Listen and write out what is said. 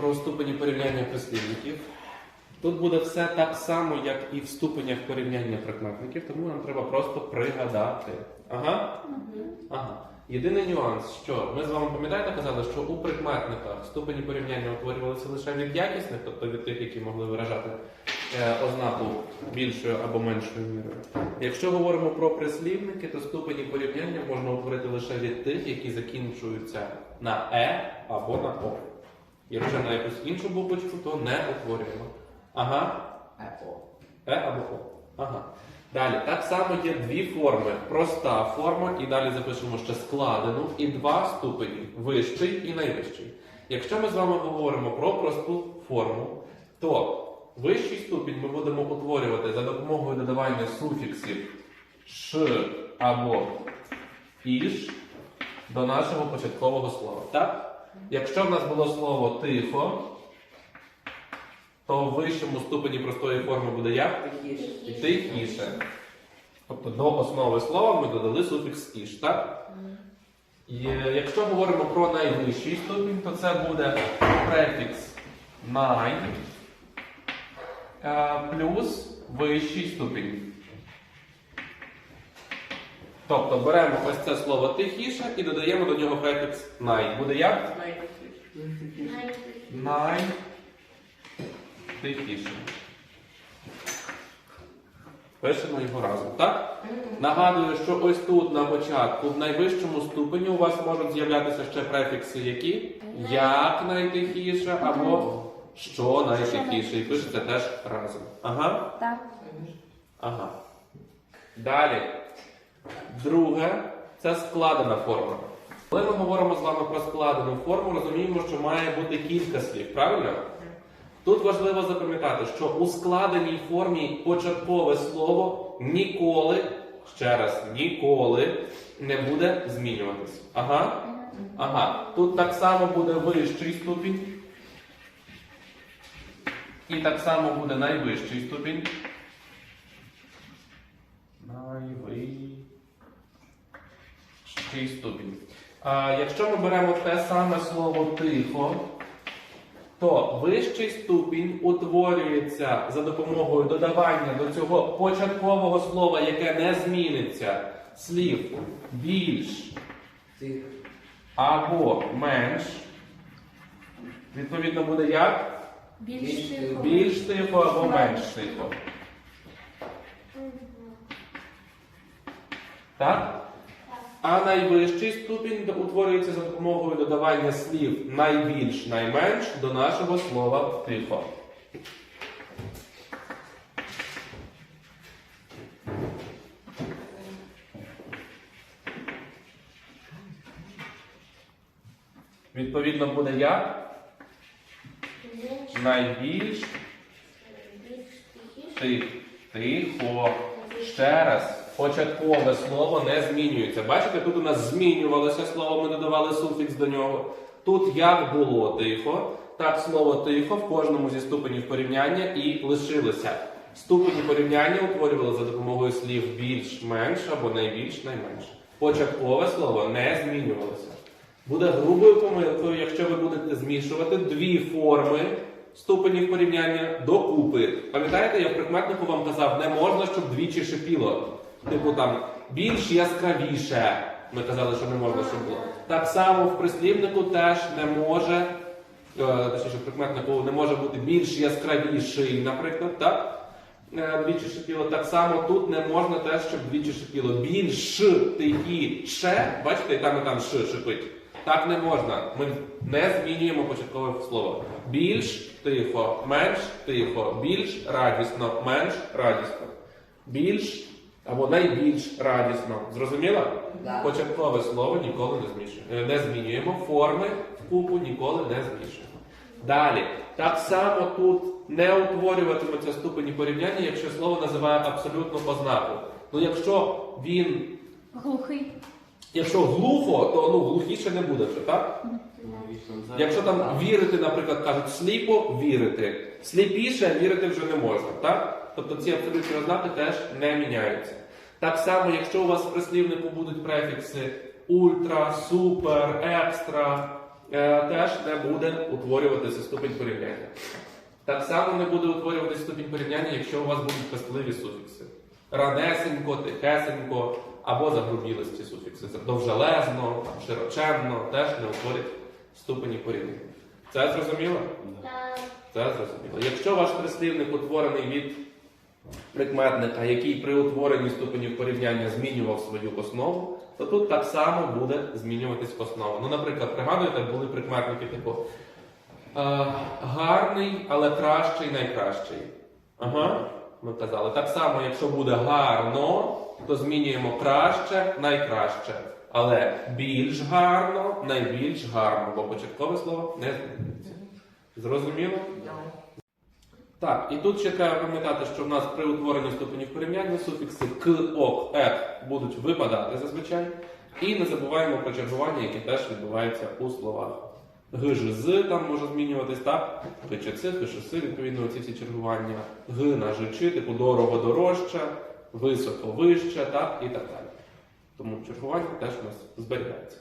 Про ступені порівняння прислівників. Тут буде все так само, як і в ступенях порівняння прикметників, тому нам треба просто пригадати. Ага. Ага. Єдиний нюанс, що ми з вами пам'ятаєте, казали, що у прикметниках ступені порівняння утворювалися лише від якісних, тобто від тих, які могли виражати е, ознаку більшою або меншою мірою. Якщо говоримо про прислівники, то ступені порівняння можна утворити лише від тих, які закінчуються на е або на о. Якщо на якусь іншу буквочку, то не утворюємо. Ага. Е або О. Ага. Далі, так само є дві форми. Проста форма, і далі запишемо ще складену, і два ступені вищий і найвищий. Якщо ми з вами говоримо про просту форму, то вищий ступінь ми будемо утворювати за допомогою додавання суфіксів ш або іш до нашого початкового слова. Так? Якщо в нас було слово тихо, то в вищому ступені простої форми буде як? Тихіше. Тобто до основи слова ми додали суфікс іш, так? І, якщо говоримо про найвищий ступінь, то це буде префікс най е, плюс вищий ступінь. Тобто беремо ось це слово тихіше і додаємо до нього префікс най. Буде як? Найтихіше. Пишемо його разом, так? Нагадую, що ось тут на початку, в найвищому ступені, у вас можуть з'являтися ще префікси, які як найтихіше або що найтихіше. І пишете теж разом. Ага. Так. Ага. Далі. Друге це складена форма. Коли ми говоримо з вами про складену форму, розуміємо, що має бути кілька слів, правильно? Тут важливо запам'ятати, що у складеній формі початкове слово ніколи, ще раз, ніколи не буде змінюватись. Ага. Ага. Тут так само буде вищий ступінь. І так само буде найвищий ступінь. Найвищий ступінь. А, якщо ми беремо те саме слово тихо, то вищий ступінь утворюється за допомогою додавання до цього початкового слова, яке не зміниться, слів більш або менш. Відповідно, буде як? Більш тихо. Більш тихо або менш тихо. Так? А найвищий ступінь утворюється за допомогою додавання слів найбільш, найменш до нашого слова тихо. Відповідно буде як? Найбільш тих- тихо. Ще раз. Початкове слово не змінюється. Бачите, тут у нас змінювалося слово, ми додавали суфікс до нього. Тут як було тихо, так слово тихо в кожному зі ступенів порівняння і лишилося. Ступені порівняння утворювали за допомогою слів більш-менш або найбільш найменш. Початкове слово не змінювалося. Буде грубою помилкою, якщо ви будете змішувати дві форми ступенів порівняння докупи. Пам'ятаєте, я в прикметнику вам казав, не можна, щоб двічі шипіло. Типу там більш яскравіше. Ми казали, що не можна, щоб було. Так само в прислівнику теж не може, е, точніше, в прикметнику не може бути більш яскравіший, наприклад, так? Е, Двічі шипіло. Так само тут не можна теж, щоб двічі шипіло. Більш тихіше, бачите, і там і там ш шипить. Так не можна. Ми не змінюємо початкове слово. Більш тихо, менш тихо, більш радісно, менш радісно. Більш або найбільш радісно. Зрозуміло? Да. Початкове слово ніколи не змішуємо. Не змінюємо. Форми в купу ніколи не змішуємо. Далі, так само тут не утворюватиметься ступені порівняння, якщо слово називає абсолютну ознаку. Ну, якщо він, Глухий. якщо глухо, то ну глухіше не буде вже, так? Якщо там вірити, наприклад, кажуть сліпо вірити, сліпіше вірити вже не можна, так? Тобто ці абсолютні ознаки теж не міняються. Так само, якщо у вас в прислівнику будуть префікси ультра, супер, екстра, е, теж не буде утворюватися ступінь порівняння. Так само не буде утворюватися ступінь порівняння, якщо у вас будуть пестливі суфікси. Ранесенько, тихесенько або загрубілисті суфікси. Довжелезно, широченно теж не утворять ступені порівняння. Це зрозуміло? Так. Це зрозуміло. Якщо ваш прислівник утворений від прикметника, який при утворенні ступенів порівняння змінював свою основу, то тут так само буде змінюватись основа. Ну, наприклад, пригадуєте, були прикметники типу е, гарний, але кращий, найкращий. Ага, ми казали. Так само, якщо буде гарно, то змінюємо краще, найкраще. Але більш гарно, найбільш гарно, бо початкове слово не змінюється. Зрозуміло? Так, і тут ще треба пам'ятати, що в нас при утворенні ступенів порівняння суфікси к, ок, ек будуть випадати зазвичай. І не забуваємо про чергування, яке теж відбувається у словах. Г, ж, з там може змінюватись, так? Х, чи ци, х, чи си, відповідно, ці всі чергування. Г на ж, типу дорого дорожче, високо вище, так, і так далі. Тому чергування теж у нас зберігається.